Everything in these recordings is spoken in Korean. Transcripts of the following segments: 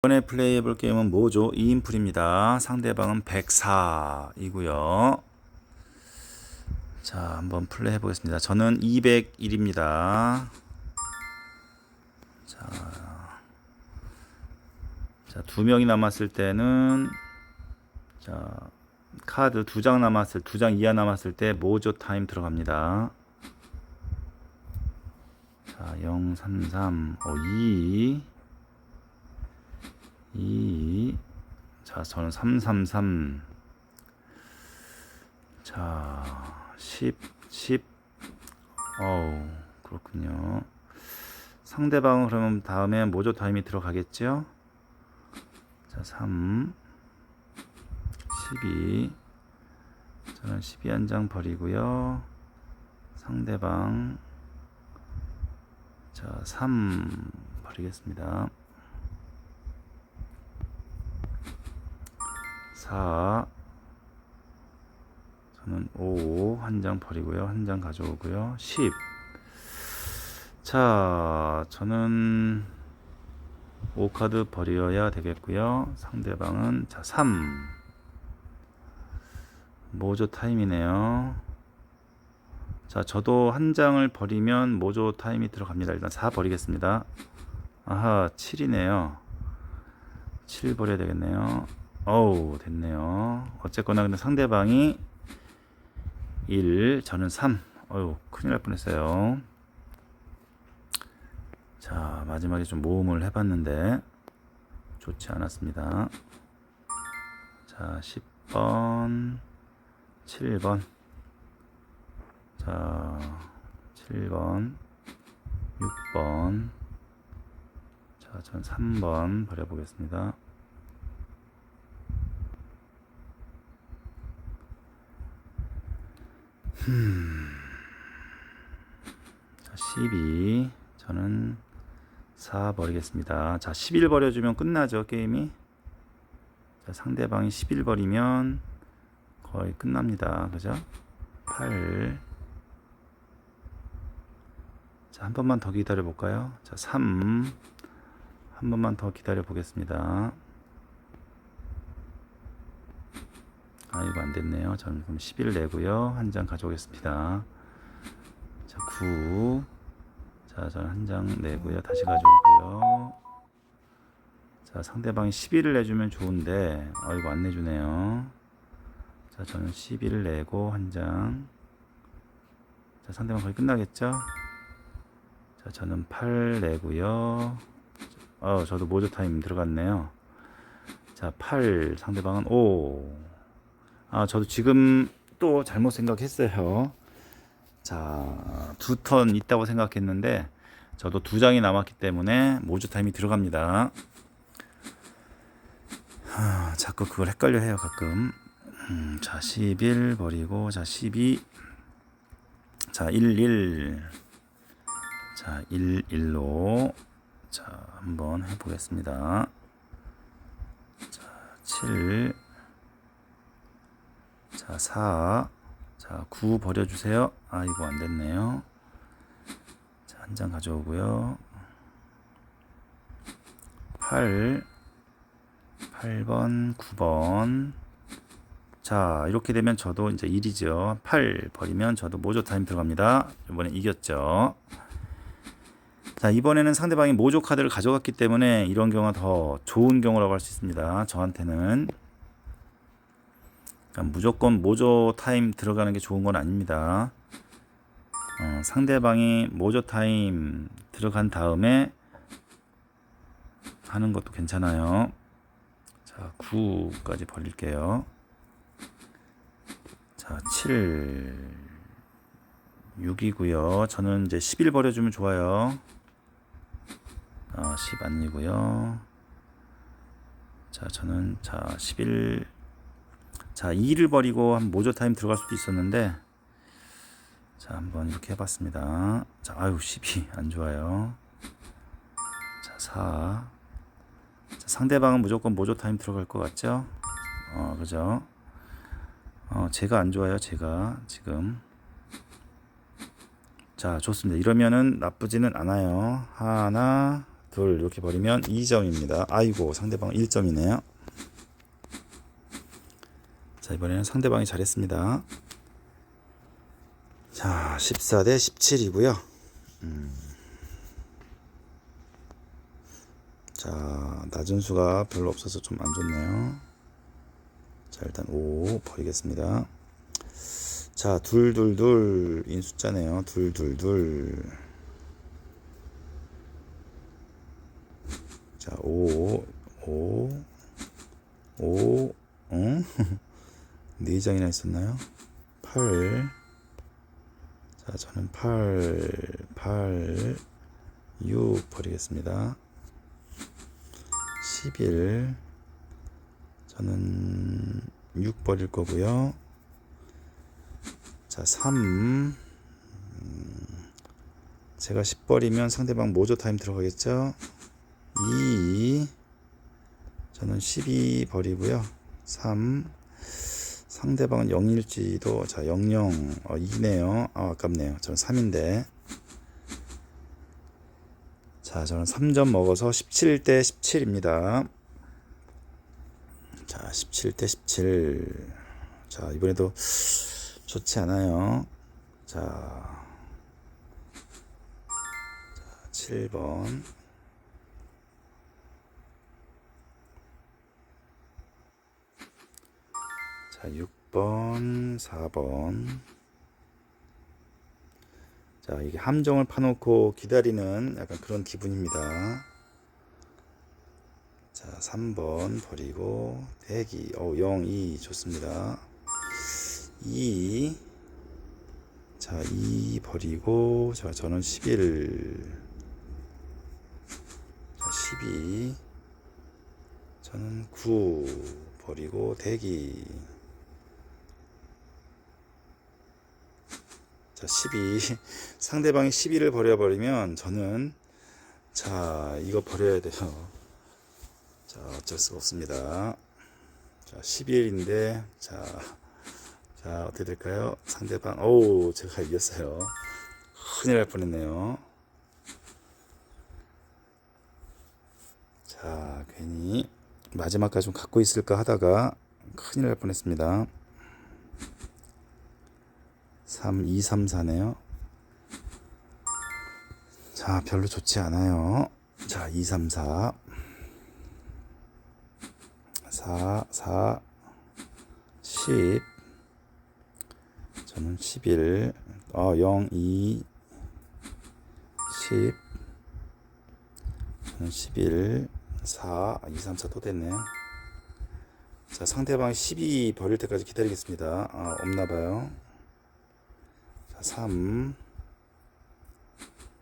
이번에 플레이해볼 게임은 뭐죠? 2인풀입니다. 상대방은 104이고요. 자, 한번 플레이 해보겠습니다. 저는 201입니다. 자, 자, 두 명이 남았을 때는 자, 카드 두 장 남았을 두 장 이하 남았을 때 모조 타임 들어갑니다. 자, 0, 3, 3, 어, 2. 2. 자, 저는 333. 자, 10, 10. 어우, 그렇군요. 상대방은 그러면 다음에 모조 타임이 들어가겠죠? 자, 3. 12. 저는 12 한 장 버리고요. 상대방. 자, 3 버리겠습니다. 4 저는 5 한 장 버리고요. 한 장 가져오고요. 10 자, 저는 5카드 버려야 되겠고요. 상대방은 자, 3 모조 타임이네요. 자, 저도 한 장을 버리면 모조 타임이 들어갑니다. 일단 4 버리겠습니다. 아하, 7이네요. 7 버려야 되겠네요. 어우, 됐네요. 어쨌거나 근데 상대방이 1, 저는 3. 어휴, 큰일 날 뻔했어요. 자, 마지막에 좀 모험을 해봤는데 좋지 않았습니다. 자, 10번, 7번. 자, 7번, 6번. 자, 전 3번 버려보겠습니다. 자, 12. 저는 4 버리겠습니다. 자, 11 버려주면 끝나죠, 게임이. 자, 상대방이 11 버리면 거의 끝납니다. 그죠? 8. 자, 한 번만 더 기다려 볼까요? 자, 3. 한 번만 더 기다려 보겠습니다. 아, 이거 안 됐네요. 저는 그럼 11 내고요. 한 장 가져오겠습니다. 자, 9. 자, 저는 한 장 내고요. 다시 가져오고요. 자, 상대방이 11을 내주면 좋은데, 아, 이거 안 내주네요. 자, 저는 11을 내고 한 장. 자, 상대방 거의 끝나겠죠? 자, 저는 8 내고요. 어, 저도 모조 타임 들어갔네요. 자, 8. 상대방은 5. 아, 저도 지금 또 잘못 생각했어요. 자, 두 턴 있다고 생각했는데, 저도 두 장이 남았기 때문에 모조 타임이 들어갑니다. 하, 자꾸 그걸 헷갈려 해요, 가끔. 음, 자, 11 버리고, 자, 12. 자, 1, 1. 자, 1, 1로. 자, 한번 해 보겠습니다. 자, 7. 자, 4. 자, 9 버려주세요. 아, 이거 안 됐네요. 자, 한 장 가져오고요. 8. 8번, 9번. 자, 이렇게 되면 저도 이제 1이죠. 8 버리면 저도 모조 타임 들어갑니다. 이번에 이겼죠. 자, 이번에는 상대방이 모조 카드를 가져갔기 때문에 이런 경우가 더 좋은 경우라고 할 수 있습니다. 저한테는. 그러니까 무조건 모조 타임 들어가는 게 좋은 건 아닙니다. 어, 상대방이 모조 타임 들어간 다음에 하는 것도 괜찮아요. 자, 9까지 벌릴게요. 자, 7, 6이고요. 저는 이제 11 버려주면 좋아요. 아, 10 아니고요. 자, 저는 자, 11 자, 2를 버리고 한 모조 타임 들어갈 수도 있었는데 자, 한번 이렇게 해 봤습니다. 자, 아유, 12 안 좋아요. 자, 4 자, 상대방은 무조건 모조 타임 들어갈 것 같죠? 어, 그죠? 어, 제가 안 좋아요, 제가 지금. 자, 좋습니다. 이러면은 나쁘지는 않아요. 하나, 둘 이렇게 버리면 2점입니다. 아이고 상대방 1점이네요. 자 이번에는 상대방이 잘했습니다. 자 14 대 17이고요. 자 낮은 수가 별로 없어서 좀 안 좋네요. 자 일단 5 버리겠습니다. 자 둘둘둘 인 숫자네요. 둘둘둘 자, 5, 5, 5, 응? 네 장이나 있었나요? 8. 자, 저는 8, 8, 6 버리겠습니다. 11. 저는 6 버릴 거고요. 자, 3. 음, 제가 10 버리면 상대방 모조 타임 들어가겠죠? 2 저는 12 버리고요 3 상대방은 0일지도 자 00, 어, 2네요. 아, 아깝네요. 저는 3인데. 자 저는 3점 먹어서 17대 17입니다. 자 17대 17 자 이번에도 좋지 않아요. 자, 자 7번 자, 6번, 4번. 자, 이게 함정을 파놓고 기다리는 약간 그런 기분입니다. 자, 3번 버리고 대기. 어, 0, 2 좋습니다. 2. 자, 2 버리고 자, 저는 11. 자, 12. 저는 9 버리고 대기. 자, 12. 상대방이 12를 버려버리면 저는 자, 이거 버려야 돼요. 자, 어쩔 수가 없습니다. 자, 11인데 자, 자, 어떻게 될까요? 상대방 오, 제가 이겼어요. 큰일 날 뻔했네요. 자, 괜히 마지막까지 좀 갖고 있을까 하다가 큰일 날 뻔했습니다. 3, 2, 3, 4네요. 자, 별로 좋지 않아요. 자, 2, 3, 4. 4, 4, 10. 저는 11. 어, 0, 2, 10. 저는 11. 4, 2, 3, 4 또 됐네요. 자, 상대방이 12 버릴 때까지 기다리겠습니다. 아, 없나 봐요. 자, 3.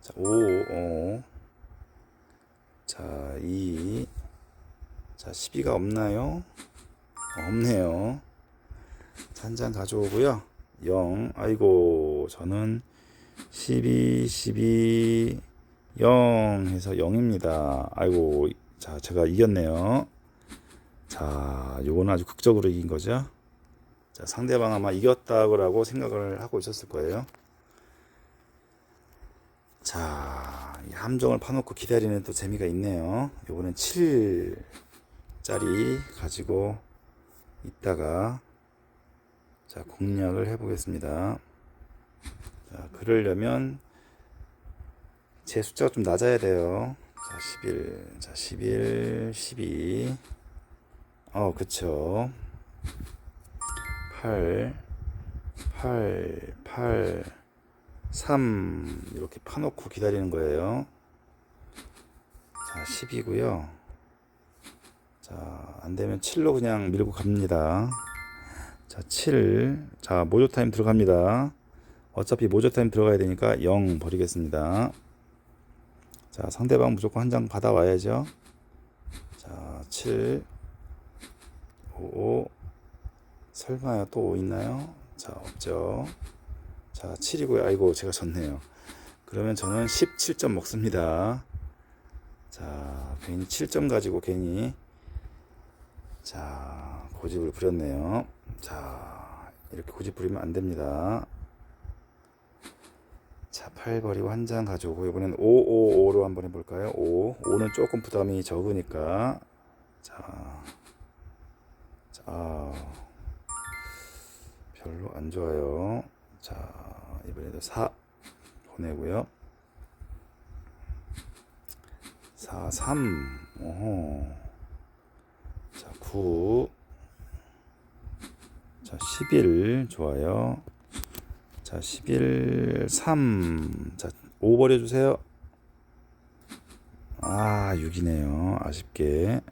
자, 5, 5. 자, 2. 자, 12가 없나요? 어, 없네요. 자, 한 장 가져오고요. 0. 아이고, 저는 12, 12, 0 해서 0입니다. 아이고, 자, 제가 이겼네요. 자, 요거는 아주 극적으로 이긴 거죠. 자, 상대방 아마 이겼다고 생각을 하고 있었을 거예요. 자, 이 함정을 파놓고 기다리는 또 재미가 있네요. 요거는 7짜리 가지고 있다가 자, 공략을 해보겠습니다. 자, 그러려면 제 숫자가 좀 낮아야 돼요. 자, 11. 자, 11, 12. 어, 그쵸. 8, 8, 8, 3. 이렇게 파놓고 기다리는 거예요. 자, 10이고요. 자, 안 되면 7로 그냥 밀고 갑니다. 자, 7. 자, 모조 타임 들어갑니다. 어차피 모조 타임 들어가야 되니까 0 버리겠습니다. 자, 상대방 무조건 한 장 받아와야죠. 자, 7, 5, 설마요 또 5 있나요? 자, 없죠. 자, 7이고요. 아이고, 제가 졌네요. 그러면 저는 17점 먹습니다. 자, 괜히 7점 가지고 괜히 자, 고집을 부렸네요. 자, 이렇게 고집 부리면 안 됩니다. 자, 8 버리고 한 장 가져오고 이번엔 5, 5, 5로 한번 해볼까요? 5. 5는 조금 부담이 적으니까 자, 자, 별로 안 좋아요. 자, 이번에도 4 보내고요. 4, 3. 오호. 자, 9. 자, 11. 좋아요. 자, 11, 3. 자, 5 버려주세요. 아, 6이네요. 아쉽게.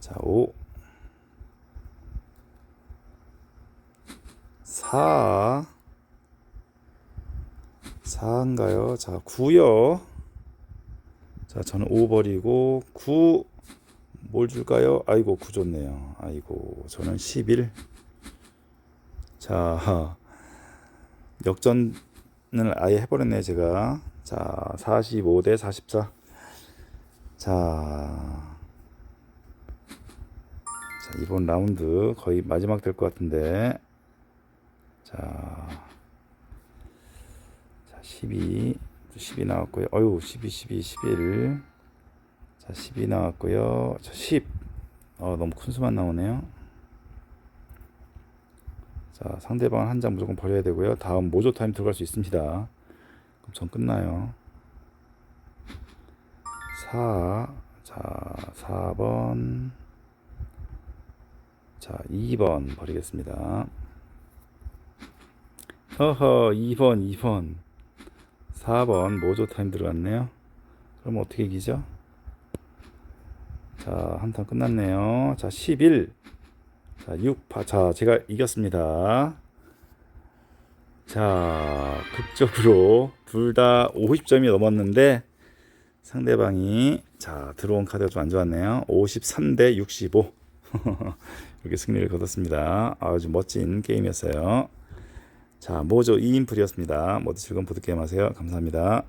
자, 5. 4. 4인가요? 자, 9요. 자, 저는 5 버리고 9. 뭘 줄까요? 아이고, 9 좋네요. 아이고, 저는 11. 자, 역전을 아예 해버렸네요, 제가. 자, 45 대 44. 자, 자, 이번 라운드 거의 마지막 될 것 같은데. 자, 자, 12. 12 나왔고요. 어유 12, 12, 11. 자, 12 나왔고요. 자, 10. 어, 너무 큰 수만 나오네요. 자, 상대방은 한장 무조건 버려야 되고요. 다음 모조 타임 들어갈 수 있습니다. 그럼 전 끝나요. 4. 자, 4번. 자, 2번 버리겠습니다. 허허, 2번, 2번. 4번 모조 타임 들어갔네요. 그럼 어떻게 이기죠? 자, 한턴 끝났네요. 자, 11. 자, 6. 파- 자, 제가 이겼습니다. 자, 극적으로 둘 다 50점이 넘었는데 상대방이 자, 들어온 카드가 좀 안 좋았네요. 53대 65. 이렇게 승리를 거뒀습니다. 아주 멋진 게임이었어요. 자, 모조 2인풀이었습니다. 모두 즐거운 보드게임 하세요. 감사합니다.